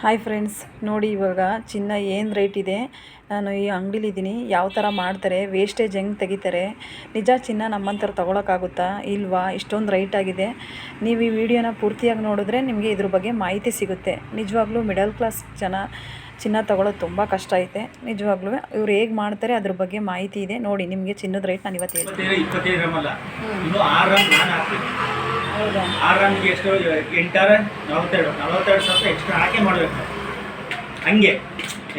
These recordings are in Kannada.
ಹಾಯ್ ಫ್ರೆಂಡ್ಸ್ ನೋಡಿ ಇವಾಗ ಚಿನ್ನ ಏನು ರೇಟ್ ಇದೆ? ನಾನು ಈ ಅಂಗಡಿಲಿದ್ದೀನಿ ಯಾವ ಥರ ಮಾಡ್ತಾರೆ? ವೇಸ್ಟೇಜ್ ಹೆಂಗೆ ತೆಗಿತಾರೆ? ನಿಜ ಚಿನ್ನ ನಮ್ಮಂಥವ್ರು ತೊಗೊಳಕ್ಕಾಗುತ್ತಾ? ಇಲ್ವಾ? ಇಷ್ಟೊಂದು ರೈಟ್ ಆಗಿದೆ. ನೀವು ಈ ವಿಡಿಯೋನ ಪೂರ್ತಿಯಾಗಿ ನೋಡಿದ್ರೆ ನಿಮಗೆ ಇದ್ರ ಬಗ್ಗೆ ಮಾಹಿತಿ ಸಿಗುತ್ತೆ. ನಿಜವಾಗ್ಲೂ ಮಿಡಲ್ ಕ್ಲಾಸ್ ಜನ ಚಿನ್ನ ತಗೊಳ್ಳೋದು ತುಂಬ ಕಷ್ಟ ಐತೆ. ನಿಜವಾಗ್ಲೂ ಇವ್ರು ಹೇಗೆ ಮಾಡ್ತಾರೆ ಅದ್ರ ಬಗ್ಗೆ ಮಾಹಿತಿ ಇದೆ. ನೋಡಿ ನಿಮಗೆ ಚಿನ್ನದ ರೇಟ್ ನಾನು ಇವತ್ತು ಹೇಳ್ತೀನಿ. ಇಪ್ಪತ್ತೈದು ಇಪ್ಪತ್ತೈದು ಅಲ್ಲ. ಇನ್ನು ಆರು ರನ್ ನಾನು ಹಾಕ್ತೀನಿ. ಹೌದಾ? ಆರು ರನ್ಗೆ ಎಷ್ಟು ಎಂಟಾರ ನಲವತ್ತೆರಡು ನಲವತ್ತೆರಡು ಸಾವಿರ ಎಕ್ಸ್ಟ್ರಾ ಹಾಕಿ ಮಾಡಬೇಕು ಹಂಗೆ.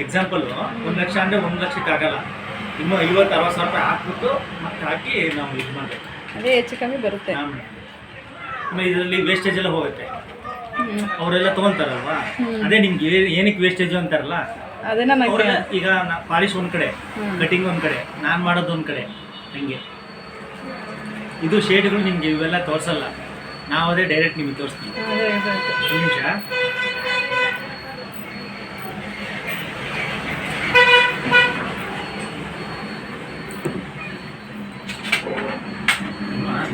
ಎಕ್ಸಾಂಪಲ್ ಒಂದು ಲಕ್ಷ ಅಂದರೆ ಒಂದು ಲಕ್ಷಕ್ಕೆ ಆಗಲ್ಲ. ಇನ್ನು ಐವತ್ತು ಅರವತ್ತು ಸಾವಿರ ರೂಪಾಯಿ ಹಾಕ್ಬಿಟ್ಟು ಮತ್ತೆ ಹಾಕಿ ನಾವು ಇದು ಮಾಡಬೇಕು. ಅದೇ ಹೆಚ್ಚು ಕಮ್ಮಿ ಬರುತ್ತೆ. ಆಮೇಲೆ. ಇದರಲ್ಲಿ ವೇಸ್ಟೇಜ್ ಎಲ್ಲ ಹೋಗುತ್ತೆ. ಅವರೆಲ್ಲ ತಗೊಂತಾರಲ್ವಾ? ಅದೇ ನಿಮ್ಗೆ ಏನಕ್ಕೆ ವೇಸ್ಟೇಜ್ ಅಂತಾರಲ್ಲ? ಅದೇ ನನಗೆ ಅವ್ರೆಲ್ಲ ಈಗ ಪಾಲಿಶ್ ಒಂದ್ ಕಡೆ. ಕಟಿಂಗ್ ಒಂದ್ ಕಡೆ ನಾನು ಮಾಡೋದು ಒಂದ್ ಕಡೆ ಹಂಗೆ. ಇದು ಶೇಡ್ಗಳು ನಿಮ್ಗೆ ಇವೆಲ್ಲ ತೋರಿಸಲ್ಲ. ನಾವು ಅದೇ ಡೈರೆಕ್ಟ್ ನಿಮಗೆ ತೋರಿಸ್ತೀವಿ. ಒಂದು ನಿಮಿಷ.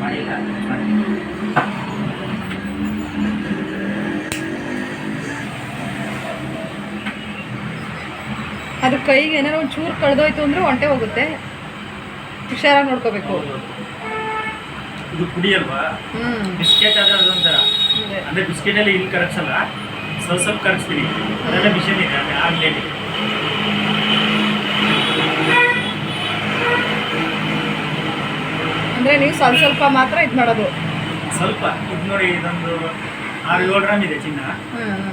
ಮಾಡಿಲ್ಲ. ಅದು ಕೈಗೆ ಏನಾರು ಒಂದು ಚೂರು ಕಳೆದೋಯ್ತು ಅಂದ್ರೆ ಹೊಂಟೆ ಹೋಗುತ್ತೆ. ಹುಷಾರಾಗಿ ನೋಡ್ಕೋಬೇಕು. ಇದು ಪುಡಿ ಅಲ್ವಾ ಬಿಸ್ಕೆಟ್ ಆದ್ರೆ ಅದೊಂಥರ ಅದೇ. ಅಂದರೆ ಬಿಸ್ಕೆಟಲ್ಲಿ ಇಲ್ಲಿ ಕರಗಿಸಲ್ಲ? ಸ್ವಲ್ಪ ಸ್ವಲ್ಪ ಕರಗಿಸ್ತೀನಿ. ಅದೆಲ್ಲ ಮಿಷನ್ ಇದೆ ಅದೇ ಆಗಲೇ ಅಂದ್ರೆ ನೀವು ಸ್ವಲ್ಪ ಸ್ವಲ್ಪ ಮಾತ್ರ ಇದು ಮಾಡೋದು. ಸ್ವಲ್ಪ. ಇದು ನೋಡಿ ಇದೊಂದು ಆರು ಏಳು ಗ್ರಾಮ್ ಇದೆ ಚಿನ್ನ ಹ್ಮ್ ಹ್ಮ್.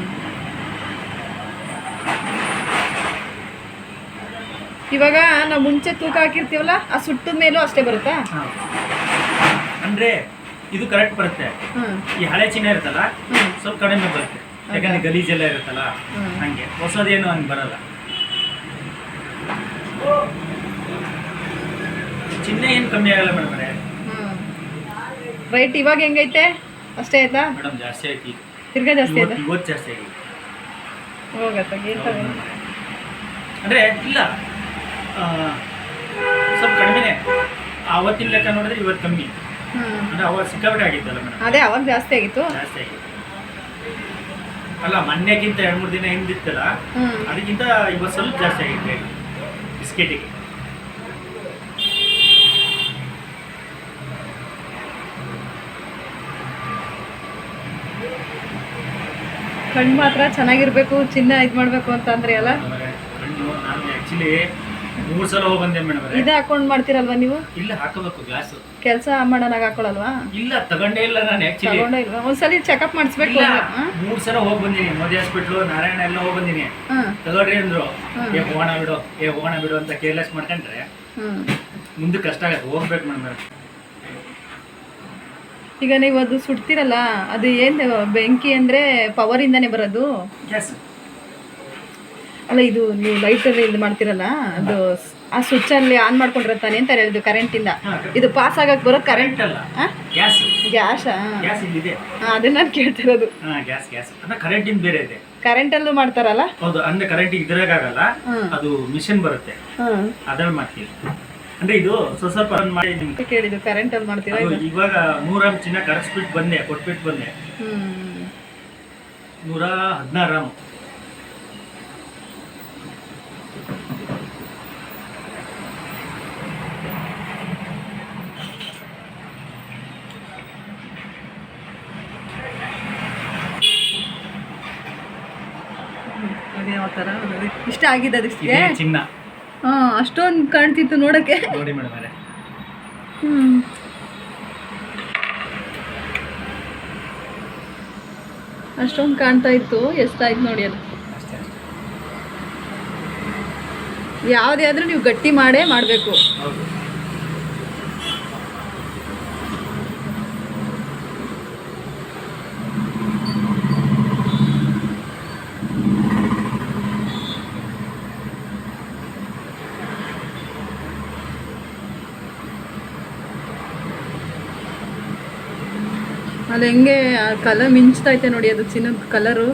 ಇವಾಗ ನಾವು ಮುಂಚೆ ತೂಕ ಹಾಕಿರ್ತೀವಲ್ಲ ಆ ಸುಟ್ಟ ಮೇಲೂ ಅಷ್ಟೇ ಬರುತ್ತಾ. ಅಂದ್ರೆ ಇದು ಕರೆಕ್ಟ್ ಬರುತ್ತೆ. ಈ ಹಳೆ ಚಿನ್ನ ಇರುತ್ತಲ್ಲ. ಸ್ವಲ್ಪ ಕಡಿಮೆ ಬರುತ್ತೆ. ಯಾಕಂದ್ರೆ ಗಲೀಜೆಲ್ಲ ಇರುತ್ತಲ್ಲ. ಹಂಗೆ. ಹೊಸದೇನು ಹಂಗೆ ಬರಲ್ಲ. ಚಿನ್ನ ಏನು ಕಮ್ಮಿ ಆಗಲ್ಲ ಮೇಡಮ್ ರೈಟ್ ಇವಾಗ ಹೆಂಗೈತೆ? ಅಷ್ಟೇ ಆಯ್ತಾ? ಮೇಡಮ್ ಜಾಸ್ತಿ ಆಯ್ತು ತಿರ್ಗಾ ಜಾಸ್ತಿ ಆಯ್ತಾ? ಇವತ್ತು ಜಾಸ್ತಿ ಆಗಿದೆ. ಹೋಗತ್ತ ಅಂದ್ರೆ ಇಲ್ಲ. ಸ್ವಲ್ಪ ಕಡಿಮೆನೆ. ಅವತ್ತಿನ ಲೆಕ್ಕ ನೋಡಿದ್ರೆ ಇವತ್ತು ಕಮ್ಮಿ. ಅಂದ್ರೆ ಅವಾಗ ಸಿಕ್ಕಾಪಟ್ಟೆ ಆಗಿತ್ತಲ್ಲ ಮೇಡಮ್. ಅದೇ ಅವಾಗ ಜಾಸ್ತಿ ಆಗಿತ್ತು. ಜಾಸ್ತಿ ಆಗಿತ್ತು. ಅಲ್ಲ ಮೊನ್ನೆಗಿಂತ ಎರಡು ಮೂರು ದಿನ ಹಿಂದಿತ್ತಲ್ಲ ಅದಕ್ಕಿಂತ ಇವತ್ತು ಸ್ವಲ್ಪ ಜಾಸ್ತಿ ಆಗಿದೆ ಬಿಸ್ಕೆಟಿಗೆ. ಕಣ್ಣು ಮಾತ್ರ ಚೆನ್ನಾಗಿರ್ಬೇಕು ಚಿನ್ನ ಇದು ಮಾಡ್ಬೇಕು ಅಂತ ಅಂದ್ರೆ ಅಲ್ಲ? ಕಣ್ಣು ನಾನು ಆ್ಯಕ್ಚುಲಿ ಮೂರು ಸಲ ಹೋಗಿ ಬಂದೆ ಮೇಡಮ್ ಇದೇ ಹಾಕೊಂಡ್ ಮಾಡ್ತೀರಲ್ವಾ ನೀವು? ಇಲ್ಲ ಹಾಕಬೇಕು ಗ್ಲಾಸ್. ಕೆಲಸ ಮಾಡೋನಾಗ ಹಾಕೊಳಲ್ವಾ ಇಲ್ಲ ತಗೊಂಡೇ ಇಲ್ಲ ನಾನು ಆ್ಯಕ್ಚುಲಿ ತಗೊಂಡೇ ಇಲ್ವಾ? ಒಂದ್ಸಲಿ ಚೆಕಪ್ ಮಾಡಿಸ್ಬೇಕು ಇಲ್ಲ ಮೂರು ಸಲ ಹೋಗಿ ಬಂದಿನಿ ಮೋದಿ ಹಾಸ್ಪಿಟ್ಲು ನಾರಾಯಣ ಎಲ್ಲ ಹೋಗಿ ಬಂದಿನಿ. ತಗೊಳ್ರಿ ಅಂದ್ರು. ಏ ಹೋಗೋಣ ಬಿಡು ಏ ಹೋಗೋಣ ಬಿಡು ಅಂತ ಕೇರ್ಲೆಸ್ ಮಾಡ್ಕೊಂಡ್ರೆ ಮುಂದೆ ಕಷ್ಟ ಆಗತ್ತೆ ಹೋಗ್ಬೇಕು ಮೇಡಮ್ ಈಗ ನೀವು ಅದು ಸುಡ್ತಿರಲ್ಲ ಅದು ಏನ್ ಬೆಂಕಿ ಅಂದ್ರೆ ಪವರ್ ಇಂದಾನೆ ಬರೋದು? ಗ್ಯಾಸ್ ಅಲ್ಲ ಇದು ನೀವು ಲೈಟ್ ಅಲ್ಲಿ ಇದು ಮಾಡ್ತಿರಲ್ಲ ಅದು ಆ ಸ್ವಿಚ್ ಅಲ್ಲಿ ಆನ್ ಮಾಡ್ಕೊಂಡಿರತ್ತಾನೆ ಅಂತ ಹೇಳಿದ್ದು ಕರೆಂಟ್ ಇಂದ. ಇದು ಪಾಸ್ ಆಗಕ್ ಬರೋದು ಕರೆಂಟ್ ಅಲ್ಲ. ಗ್ಯಾಸ್ ಗ್ಯಾಸ್ ಅದನ್ನ ನಾನು ಕೇಳ್ತಿರೋದು. ಗ್ಯಾಸ್ ಗ್ಯಾಸ್ ಅಂದ್ರೆ ಕರೆಂಟಿಂದ ಬೇರೆ ಇದೆ. ಕರೆಂಟ್ ಅಲ್ಲೂ ಮಾಡ್ತಾರಲ್ಲ? ಹೌದು ಅಂದ್ರೆ ಕರೆಂಟ್ ಇದ್ರಾಗಲ್ಲ ಆಗಲ್ಲ. ಅದು ಮಿಷನ್ ಬರುತ್ತೆ. ಅದ್ರಲ್ಲಿ ಮಾಡ್ತೀವಿ. ಅಂದ್ರೆ ಇದು ಸ್ವಲ್ಪ ರನ್ ಮಾಡಿ ನಿಮ್ಗೆ. ಅಂತ ಕೇಳಿದ್ದು ಕರೆಂಟ್ ಅಲ್ಲಿ ಮಾಡ್ತೀರಾ ಇವಾಗ ನೂರ ಚಿನ್ನ ಕರೆಸ್ಬಿಟ್ಟು ಬಂದೆ ಕೊಟ್ಬಿಟ್ಟು ಬಂದೆ. ಹ್ಮ್. ನೂರ ಹದಿನಾರು ಗ್ರಾಮ್ ಅದೇ ಯಾವ ಥರ ಇಷ್ಟ ಆಗಿದೆ ಅದಕ್ಕೆ? ಚಿನ್ನ. ಹಾ ಅಷ್ಟೊಂದು ಕಾಣ್ತಿತ್ತು ನೋಡಕ್ಕೆ. ನೋಡಿ ಮೇಡಮ್ ಅವರೇ. ಅಷ್ಟೊಂದು ಕಾಣ್ತಾ ಇತ್ತು ಎಷ್ಟಾಯ್ತು ನೋಡಿ ಅದು. ಯಾವುದೇ ಆದ್ರೂ ನೀವು ಗಟ್ಟಿ ಮಾಡೇ ಮಾಡಬೇಕು. ಹೌದು ಹೆಂಗೆ ಹೆಂಗೆ ಕಲರ್ ಮಿಂಚ್ತೈತೆ ನೋಡಿ ಅದು ಚಿನ್ನದ ಕಲರು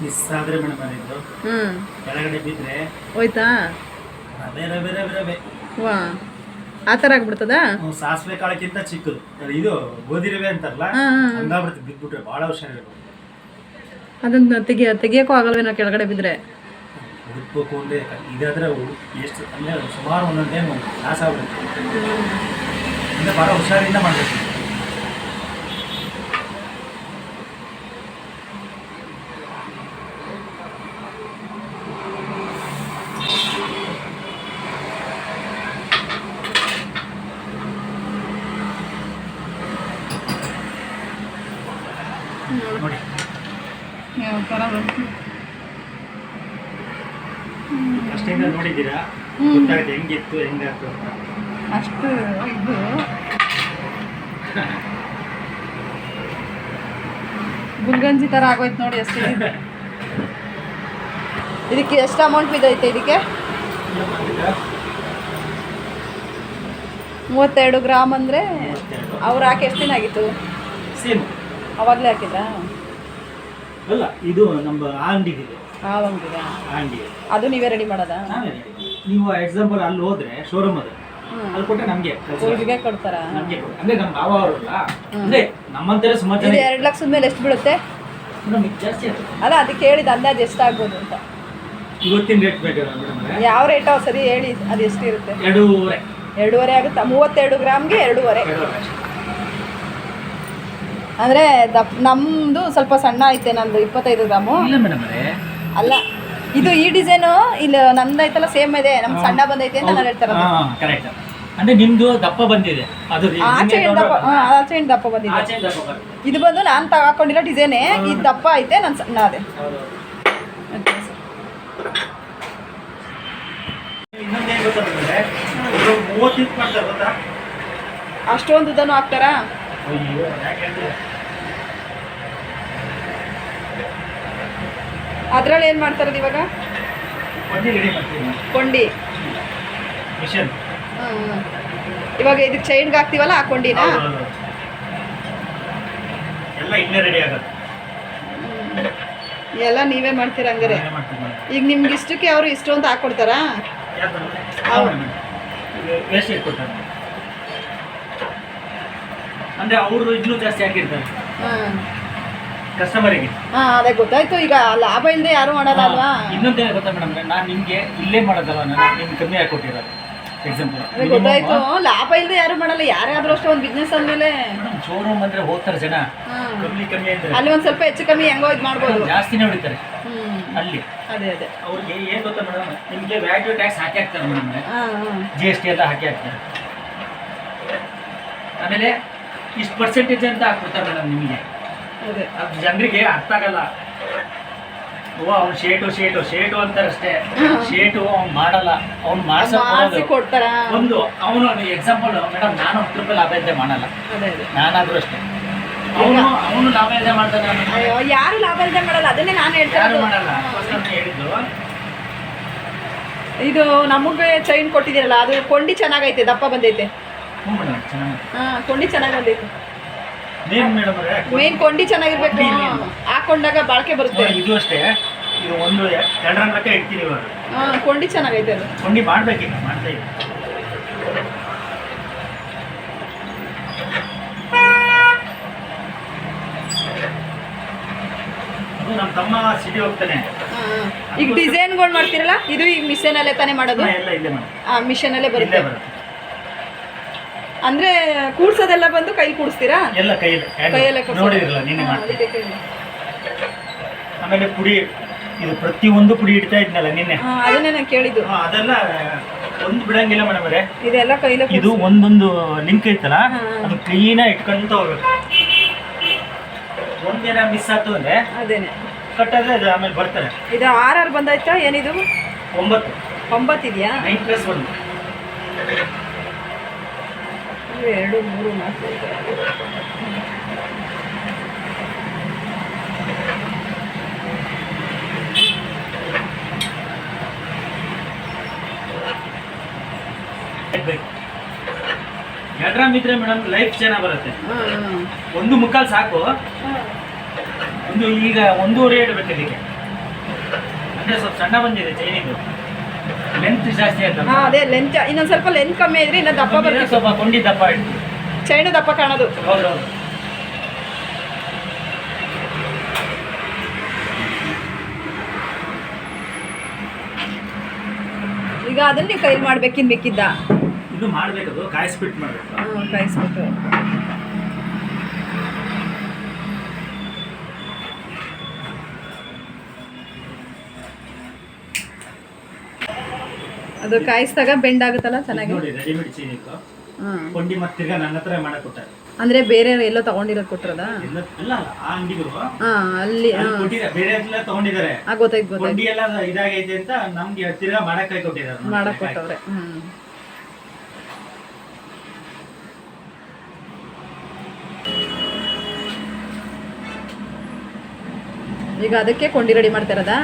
ಮಿಸ್ ಆದ್ರೆ ಮೇಡಮ್ ಅದಿದ್ದು ಹ್ಮ್. ಕೆಳಗಡೆ ಬಿದ್ದರೆ ಹೋಯ್ತಾ? ರವೆ ರವೆ ರವೆ ರವೆ. ವಾ. ಆ ಥರ ಆಗ್ಬಿಡ್ತದಾ? ಸಾಸಿವೆ ಕಾಳಕ್ಕಿಂತ ಚಿಕ್ಕದು. ಇದು ಗೋಧಿ ರವೆ ಅಂತಾರಲ್ಲ ಹಂಗಾಗ್ಬಿಡ್ತು ಬಿದ್ಬಿಟ್ರೆ ಭಾಳ ಹುಷಾರಿರ್ಬೇಕು ಅದನ್ನ ತೆಗಿಯ ತೆಗಿಯೋಕ್ಕೂ ಆಗಲ್ವೇನೋ ಕೆಳಗಡೆ ಬಿದ್ದರೆ ಹುಡುಕ್ಬೇಕು ಅಂದರೆ ಇದಾದರೆ ಎಷ್ಟು ಅಂದರೆ ಸುಮಾರು ಒಂದೊಂದು ಟೈಮ್ ಲಾಸ್ ಆಗುತ್ತೆ ಅಂದರೆ ಭಾಳ ಹುಷಾರಿಂದ ಮಾಡಬೇಕು ನೋಡಿ ಯಾವ ಥರ ಬಂತು ಅಷ್ಟೇಂದ ನೋಡಿದ್ದೀರಾ ಹ್ಮ್. ಗೊತ್ತಾಗುತ್ತೆ ಹೆಂಗಿತ್ತು ಹೆಂಗಾಯ್ತು ಅಂತ. ಅಷ್ಟು ಇದು. ಗುಲ್ಗಂಜಿ ಥರ ಆಗೋಯ್ತು ನೋಡಿ ಅಷ್ಟು ಇದು. ಇದಕ್ಕೆ ಎಷ್ಟು ಅಮೌಂಟ್ ಬಿದ್ದೈತೆ ಇದಕ್ಕೆ? ಮೂವತ್ತೆರಡು ಗ್ರಾಮ್ ಅಂದರೆ ಅವ್ರು ಹಾಕಿ ಎಷ್ಟು ದಿನ ಆಗಿತ್ತು? ಸೇಮ್ ಅವಾಗಲೇ ಹಾಕಿದ್ರಾ? ಅಲ್ಲ ಇದು ನಮ್ಮ ಅಂಗಡಿ ಅದು ನೀವೇ ರೆಡಿ ಮಾಡೋದಾ? ನಾವೇ ಎಕ್ಸಾಂಪಲ್ ಅಲ್ಲಿ ಹೋದ್ರೆ ಶೋರೂಮ್ ಅದು ಅಲ್ಲಿ ಕೊಟ್ಟರೆ ನಮಗೆ ಕೊಡ್ತಾರಾ? ನಮಗೆ ಅಂದ್ರೆ ನಮ್ಮ ಭಾವ ಅವರಲ್ಲ ಅಂದ್ರೆ ನಮ್ಮಂತರ ಸುಮಾರು ಇದು ಜನ ಎರಡು ಲಕ್ಷದ ಮೇಲೆ ಎಷ್ಟು ಬೀಳುತ್ತೆ? ನಮಗೆ ಜಾಸ್ತಿ ಆಗುತ್ತೆ. ಅಲ್ಲ ಅದಕ್ಕೆ ಹೇಳಿದ ಅಂದಾಜು ಎಷ್ಟಾಗ್ಬೋದು ಅಂತ. ಇವತ್ತಿನ ರೇಟ್ ಬೇಕು ಮೇಡಮ್ ಯಾವ ರೇಟೋ ಸರಿ ಹೇಳಿ ಅದು ಎಷ್ಟಿರುತ್ತೆ? ಎರಡೂವರೆ. ಎರಡೂವರೆ ಆಗುತ್ತಾ? ಮೂವತ್ತೆರಡು ಗ್ರಾಮ್ಗೆ ಎರಡೂವರೆ. ಎರಡೂವರೆ ಅಷ್ಟೇ. ಅಂದರೆ ದಪ್ ನಮ್ಮದು ಸ್ವಲ್ಪ ಸಣ್ಣ ಐತೆ ನಂದು ಇಪ್ಪತ್ತೈದು ಗ್ರಾಮು. ಇಲ್ಲ ಮೇಡಮ್ ಅಲ್ಲ ಇದು ಈ ಡಿಸೈನು ಇಲ್ಲಿ ನಂದೈತಲ್ಲ ಐತಲ್ಲ ಸೇಮ್ ಇದೆ. ನಮ್ ಸಣ್ಣ ಬಂದೈತೆ ಅಂತ ನಾನು ಹೇಳ್ತಾರೆ ಕರೆಕ್ಟ್ ಅಂದ್ರೆ ನಿಮ್ದು ದಪ್ಪ ಬಂದಿದೆ. ಅದು ಆಚೆ ದಪ್ಪ ಹಾ, ಆಚೆ ದಪ್ಪ ಬಂದಿದೆ. ಆಚೆ ದಪ್ಪ ಬರುತ್ತೆ. ಇದು ಬಂದು ನಾನು ತಗೊಂಡಿರೋ ಡಿಸೈನ್. ಇದು ದಪ್ಪ ಐತೆ ನಾನು ಸಣ್ಣ ಅದೇ. ಹೌದು. ಇನ್ನೊಂದೇನ್ ಗೊತ್ತಾ ಮೇಡಮ್ರೆ? ಒಬ್ರು ಮೂವತ್ತು ಇಂಚ್ ಮಾಡ್ತಾರೆ ಗೊತ್ತಾ ಅಷ್ಟೊಂದು ಉದ್ದನೂ ಹಾಕ್ತಾರಾ? ಅಯ್ಯೋ ಯಾಕೆ ಹೇಳ್ತೀರಾ? ಅದ್ರಲ್ಲಿ ಏನು ಮಾಡ್ತಾರದು ಇವಾಗ? ಬಡ್ಡಿ ರೆಡಿ ಮಾಡ್ತೀವಿ ಕೊಂಡಿ. ಇವಾಗ ಇದಕ್ಕೆ ಚೈನ್ಗೆ ಹಾಕ್ತೀವಲ್ಲ ಆ ಕೊಂಡಿನ? ಎಲ್ಲ ನೀವೇ ಮಾಡ್ತೀರ ಹಂಗಾರೆ. ಈಗ ನಿಮ್ಗೆ ಇಷ್ಟಕ್ಕೆ ಅವರು ಇಷ್ಟು ಅಂತ? ಹಾಕ್ಕೊಡ್ತಾರಾ ಅಂದ್ರೆ ಅವರು ಇನ್ನೂ ಜಾಸ್ತಿ ಹಾಕಿರ್ತಾರೆ. ಹಾಂ. ಕಸ್ಟಮರಿಗೆ ಹಾಂ ಅದೇ ಗೊತ್ತಾಯ್ತು. ಈಗ ಲಾಭ ಇಲ್ಲದೆ ಯಾರು ಮಾಡಲ್ಲ ಅಲ್ವಾ? ಇನ್ನೊಂದೇನು ಗೊತ್ತಾ ಮೇಡಮ್ ನಾನು ನಿಮಗೆ ಇಲ್ಲೇ ಮಾಡೋದಲ್ಲ ನಾನು? ನಿಮ್ಗೆ ಕಮ್ಮಿ ಹಾಕೊಟ್ಟಿರೋದು ಎಕ್ಸಾಂಪಲ್ ಅದೇ ಗೊತ್ತಾಯ್ತು. ಲಾಭ ಇಲ್ಲದೆ ಯಾರು ಮಾಡಲ್ಲ. ಯಾರಾದ್ರೂ ಅಷ್ಟೇ ಒಂದು ಬಿಸ್ನೆಸ್ ಅಂದಮೇಲೆ. ಶೋರೂಮ್ ಅಂದ್ರೆ ಹೋಗ್ತಾರೆ ಜನ. ಕಮ್ಮಿ ಕಮ್ಮಿ ಅಂದ್ರೆ. ಅಲ್ಲಿ ಒಂದು ಸ್ವಲ್ಪ ಹೆಚ್ಚು ಕಮ್ಮಿ ಹೆಂಗೋ ಇದು ಮಾಡ್ಬೋದು. ಜಾಸ್ತಿನೇ ಹೊಡಿತಾರೆ. ಅಲ್ಲಿ. ಅದೇ ಅದೇ. ಅವ್ರಿಗೆ ಏನು ಗೊತ್ತಾ ಮೇಡಮ್ ನಿಮಗೆ ವ್ಯಾಲ್ಯೂ ಟ್ಯಾಕ್ಸ್ ಹಾಕಿ ಹಾಕ್ತಾರೆ ಮೇಡಮ್ ಹಾಂ ಹಾಂ. ಜಿ ಎಸ್ ಟಿ ಎಲ್ಲ ಹಾಕಿ ಹಾಕ್ತಾರೆ. ಆಮೇಲೆ ಇಷ್ಟು ಪರ್ಸೆಂಟೇಜ್ ಅಂತ ಹಾಕ್ಬಿಡ್ತಾರೆ ಮೇಡಮ್ ನಿಮಗೆ. ಅದೇ ಅದು ಜನರಿಗೆ ಅರ್ಥ ಆಗಲ್ಲ. ಓ ಅವ್ನು ಶೇಟು ಶೇಟು ಶೇಟು ಅಂತಾರಷ್ಟೇ. ಶೇಟು ಅವ್ನು ಮಾಡಲ್ಲ. ಅವ್ನು ಮಾಡಿಸಿ ಮಾಡ್ಸೋದು ಕೊಡ್ತಾರಾ ಒಂದು ಅವನು ಎಕ್ಸಾಂಪಲ್ ಮೇಡಮ್ ನಾನು ಹತ್ತು ರೂಪಾಯಿ ಲಾಭ ಇದ್ದೆ ಮಾಡಲ್ಲ ನಾನಾದ್ರೂ ಅಷ್ಟೇ. ಅವನು ಅವನು ಲಾಭ ಇದ್ದೆ ಮಾಡ್ತಾನೆ ಯಾರು ಲಾಭ ಇಲ್ಲದೆ ಮಾಡಲ್ಲ? ಅದನ್ನೇ ನಾನು ಹೇಳ್ತಾರೆ ಮಾಡಲ್ಲ? ಹೇಳಿದ್ದು ಇದು ನಮಗೆ ಚೈನ್ ಕೊಟ್ಟಿದ್ದೀರಲ್ಲ ಅದು ಕೊಂಡಿ ಚೆನ್ನಾಗೈತೆ ದಪ್ಪ ಬಂದೈತೆ. ಹಾ ಕೊಂಡಿ ಚೆನ್ನಾಗಿ ಬಂದೈತೆ. ಮೇನ್ ಕೊಂಡಿ ಚೆನ್ನಾಗಿರ್ಬೇಕು. ಹಾಕೊಂಡಾಗ ಬಾಳ್ಕೆ ಬರುತ್ತೆ. ಇದು ಅಷ್ಟೇ. ಇದು ಒಂದು ಎರಡರ ಲೆಕ್ಕ ಇಡ್ತೀನಿ ಇವಾಗ. ಹಾಂ ಕೊಂಡಿ ಚೆನ್ನಾಗೈತೆ ಅದು. ಕೊಂಡಿ ಮಾಡ್ಬೇಕೀಗ ಮಾಡ್ತಾ ಇದ್ದೀನಿ ನಮ್ಮ ತಮ್ಮ ಸಿಟಿ ಹೋಗ್ತಾನೆ. ಈಗ ಡಿಸೈನ್ಗಳು ಮಾಡ್ತೀರಲ್ಲ? ಇದು ಈಗ ಮಿಷನಲ್ಲೇ ತಾನೇ ಮಾಡೋದು? ಮಿಷನ್ ಎಲ್ಲ ಇಲ್ಲೇ ಮಾಡಿ ಆ ಮಿಷನಲ್ಲೇ ಇಲ್ಲೇ ಬರುತ್ತೆ. ಬರುತ್ತೆ. ಅಂದ್ರೆ ಕೂಡ್ಸೋದೆಲ್ಲ ಬಂದು ಕೈ ಕೂಡಿಸ್ತೀರಾ? ಎಲ್ಲ ಕೈಯಲ್ಲಿ ನೋಡಿದ್ರಲ್ಲ ನಿನ್ನೆ ಹಾಂ, ಮಾಡ್ತೀನಿ. ಅದಕ್ಕೆ ಕೇಳಿದೆ. ಆಮೇಲೆ ಪುಡಿ ಇದು ಪ್ರತಿಯೊಂದು ಪುಡಿ ಇಡ್ತಾ ಇದ್ನಲ್ಲ ನಿನ್ನೆ. ಅದನ್ನ ಅದನ್ನೇ ನಾನು ಕೇಳಿದ್ದು. ಹಾ, ಅದೆಲ್ಲ ಒಂದು ಬಿಡಂಗಿಲ್ಲ ಮೇಡಮ್ ಅವರೇ. ಇದೆಲ್ಲ ಕೈಲೇ ಇದು ಒಂದೊಂದು ಲಿಂಕ್ ಐತಲ್ಲ ಹಾ. ಅದು ಕ್ಲೀನಾಗಿ ಇಟ್ಕೊಂತ ಹೋಗ್ಬೇಕು. ಒಂದೇನ ಮಿಸ್ ಆಯ್ತು ಅಂದ್ರೆ ಅದೇನೆ. ಕಟ್ಟದ್ರೆ ಅದು ಆಮೇಲೆ ಬರ್ತಾರೆ. ಇದು ಆರ್ ಆರ್ ಬಂದಾಯ್ತಾ? ಏನಿದು? ಒಂಬತ್ತು. ಒಂಬತ್ತಿದ್ಯಾ? ನೈನ್ ಪ್ಲಸ್ ಒನ್ ಎರಡು ಮೂರು ನಾಲ್ಕು ಇದ್ರೆ ಮೇಡಮ್ ಲೈಫ್ ಚೆನ್ನಾಗಿ ಬರುತ್ತೆ. ಒಂದು ಮುಕ್ಕಾಲು ಸಾಕು. ಒಂದು ಈಗ ಒಂದೂವರೆ ಇಡಬೇಕು ಇದಕ್ಕೆ. ಅಂದ್ರೆ ಸ್ವಲ್ಪ ಸಣ್ಣ ಬಂದಿದೆ ಚೈನಿದು ಲೆಂತ್ ಜಾಸ್ತಿ ಆಯ್ತಲ್ಲ? ಹಾಂ ಅದೇ ಲೆಂತ್ ಇನ್ನೊಂದು ಸ್ವಲ್ಪ ಲೆಂತ್ ಕಮ್ಮಿ ಇದ್ರೆ ಇನ್ನು ದಪ್ಪ ಬರುತ್ತೆ. ಸ್ವಲ್ಪ ಕೊಂಡಿ ದಪ್ಪ ಆಯ್ತು. ಚೈನು ದಪ್ಪ ಕಾಣೋದು. ಹೌದು ಹೌದು. ಈಗ ಅದನ್ನ ನೀವು ಕೈಲಿ ಮಾಡ್ಬೇಕಿನ್ ಬೇಕಿದ್ದ ಇದು ಮಾಡ್ಬೇಕದು ಕಾಯಿಸ್ಬಿಟ್ಟು ಮಾಡ್ಬೇಕು. ಕಾಯಿಸ್ಬಿಟ್ಟು. ಅದು ಕಾಯಿಸಿದಾಗ ಬೆಂಡ್ ಆಗುತ್ತಲ್ಲ ಚೆನ್ನಾಗಿ? ನೋಡಿ ರೆಡಿಮೇಡ್ ಚೀನಿ ಇತ್ತು ಹ್ಮ್ ಕೊಂಡಿ ಮತ್ತೆ ತಿರ್ಗಾ ನನ್ನ ಹತ್ರ ಮಾಡಕ್ ಕೊಟ್ಟಾರೆ. ಅಂದ್ರೆ ಬೇರೆ ಎಲ್ಲೋ ತಗೊಂಡಿರೋದು ಕೊಟ್ಟಿರೋದ? ಎಲ್ಲ ಇಲ್ಲ ಆ ಅಂಗಡಿಗಳು ಹಾ ಅಲ್ಲಿ ಕೊಟ್ಟಿದ್ದಾರೆ. ಬೇರೆ ಎಲ್ಲ ತಗೊಂಡಿದ್ದಾರೆ. ಆ, ಗೊತ್ತಾಯ್ತು ಗೊತ್ತಾಯ್ತು. ಕೊಂಡಿ ಎಲ್ಲ ಇದಾಗೈತೆ ಅಂತ ನಮ್ಗೆ ತಿರ್ಗಾ ಮಾಡಕ್ ಕೈ ಕೊಟ್ಟಿದ್ದಾರೆ. ಮಾಡಕ್ ಕೊಟ್ಟವ್ರೆ. ಹ್ಮ್. ಈಗ ಅದಕ್ಕೆ ಕೊಂಡಿ ರೆಡಿ ಮಾಡ್ತಾರದಾ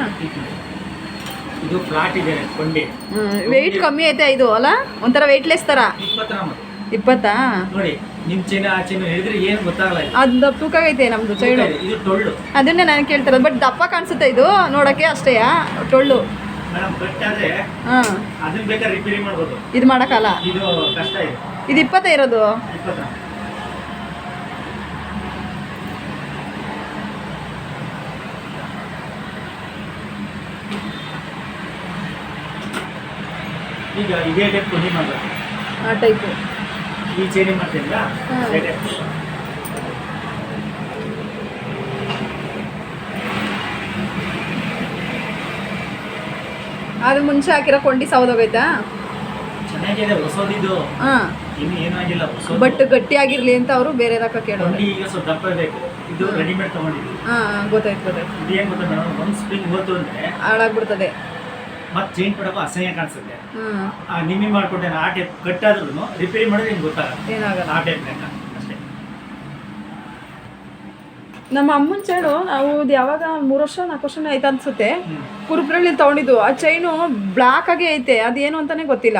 ಇದು ಫ್ಲಾಟ್ ಇದೆ ಕೊಂಡಿ ವೆಯ್ಟ್ ಕಮ್ಮಿ ಐತೆ ಇದು ಅಲ್ಲ? ಒಂಥರ ವೆಯ್ಟ್ಲೆಸ್ ತರ? ಇಪ್ಪತ್ತಾ? ನೋಡಿ ನಿಮ್ ಚೀನ ಆ ಚೀನ ಹೇಳಿದ್ರೆ ಏನು ಗೊತ್ತಾಗಲ್ಲ. ಅದು ತೂಕ ಐತೆ ನಮ್ದು ಚೈಡು. ಇದು ಟೊಳ್ಳು ಅದನ್ನೇ ನಾನು ಕೇಳ್ತಾರೆ ಬಟ್ ದಪ್ಪ ಕಾಣಿಸುತ್ತೆ ಇದು ನೋಡಕ್ಕೆ ಅಷ್ಟೇಯಾ ಟೊಳ್ಳು ಅದನ್ನ ಬೇಕಾದ್ರೆ ರಿಪೇರಿ ಮಾಡ್ಬೋದು. ಇದು ಮಾಡಕ್ಕಲ್ಲ ಇದು ಕಷ್ಟ ಇದೆ. ಇದು ಇಪ್ಪತ್ತೇ ಇರೋದು? ಇಪ್ಪತ್ತರ. ಈಗ ಇದೇ ಟೈಪ್ ಕೊಂಡಿ ಮಾಡ್ಬೇಕು ಆ ಟೈಪ್ ಈ ಚೇಂಜ್ ಮಾಡ್ತಿಲ್ಲ ಹ್ಮ್. ಟೈಪ್ ಅದು ಮುಂಚೆ ಹಾಕಿರೋ ಕೊಂಡಿ ಸೌದೋಗೈತಾ ಚೆನ್ನಾಗಿದೆ ಹೊಸದಿದು. ಹಾಂ. ಇನ್ನು ಏನಾಗಿಲ್ಲ ಹೊಸದು. ಬಟ್ ಗಟ್ಟಿಯಾಗಿರ್ಲಿ ಅಂತ ಅವರು ಬೇರೆ ರೊಕ್ಕ ಕೇಳೋದು ಕೊಂಡಿ ಈಗ ಸ್ವಲ್ಪ ದಪ್ಪ ಬೇಕು ಇದು ರೆಡಿಮೇಡ್ ತಗೊಂಡಿದ್ದು. ಹಾಂ ಗೊತ್ತಾಯ್ತು ಗೊತ್ತಾಯ್ತು. ಇದು ಏನು ಗೊತ್ತಾ ಮೇಡಮ್ ಒಂದು ಸ್ಪ್ರಿಂಗ್ ಹೋತು ಅಂದ್ರೆ ಹಾಳಾಗ್ಬಿಡ್ತದೆ. ಮತ್ತೆ ಚೇಂಜ್ ಕೊಡೋಕೆ ಅಸಹ್ಯ ಕಾಣಿಸುತ್ತೆ. ಆ ನಿಮ್ಮಿ ಆ ಟೈಪ್ ಕಟ್ಟಾದ್ರೂ ರಿಪೇರಿ ಮಾಡಿದ್ರೆ ನಿಮ್ಗೆ ಗೊತ್ತಾಗಲ್ಲ. ಏನಾಗಲ್ಲ. ಆ ಟೈಪ್ ಲೆಕ್ಕ ಅಷ್ಟೇ. ನಮ್ಮ ಅಮ್ಮನ ಚೈನು ನಾವು ಇದು ಯಾವಾಗ ಮೂರು ವರ್ಷ ನಾಲ್ಕು ವರ್ಷ ಆಯ್ತು ಅನ್ಸುತ್ತೆ. ಕುರುಬ್ರಳ್ಳಿ ಕುರುಬ್ರಲ್ಲಿ ತಗೊಂಡಿದ್ದು. ಆ ಚೈನು ಬ್ಲ್ಯಾಕ್ ಆಗೇ ಐತೆ. ಅದೇನು ಅಂತಾನೆ ಗೊತ್ತಿಲ್ಲ.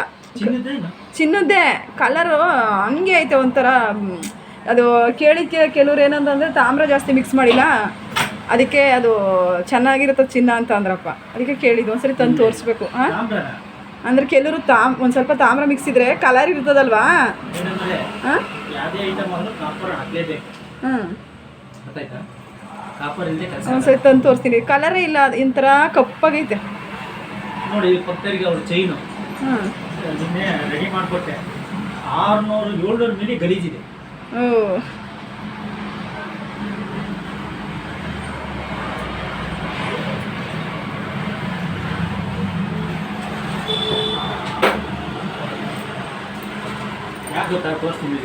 ಚಿನ್ನದ್ದೇ ಕಲರು ಹಂಗೆ ಐತೆ ಒಂಥರ ಅದು ಕೇಳಿಕ್ಕೆ ಕೆಲವ್ರು ಏನಂತಂದ್ರೆ ತಾಮ್ರ ಜಾಸ್ತಿ ಮಿಕ್ಸ್ ಮಾಡಿಲ್ಲ. ಅದಕ್ಕೆ ಅದು ಚೆನ್ನಾಗಿರುತ್ತೆ ಚಿನ್ನ ಅಂತ ಅಂದ್ರಪ್ಪ. ಅದಕ್ಕೆ ಕೇಳಿದ್ದು ಒಂದ್ಸರಿ ತಂದು ತೋರಿಸ್ಬೇಕು ಹಾಂ ಅಂದ್ರೆ ಕೆಲವರು ತಾಮ್ ಒಂದು ಸ್ವಲ್ಪ ತಾಮ್ರ ಮಿಕ್ಸ್ ಇದ್ರೆ ಕಲರ್ ಇರ್ತದಲ್ವಾ? ಹಾಂ ಒಂದ್ಸರಿ ತಂದು ತೋರಿಸ್ತೀನಿ. ಕಲರೇ ಇಲ್ಲ ಅದು ಒಂಥರ ಕಪ್ಪಾಗೈತೆ. ನೋಡಿ ಈ ಪಕ್ಕದರಿಗೆ ಅವ್ರ ಚೈನು ಹ್ಞೂ ನಿನ್ನೆ ರೆಡಿ ಮಾಡಿಕೊಟ್ಟೆ. ಆರುನೂರು ಏಳ್ನೂರು ಮಿಲಿ ಗಲೀಜಿದೆ. ಓ. ಯಾಕೆ ಗೊತ್ತಾ ತೋರಿಸ್ತೀನಿ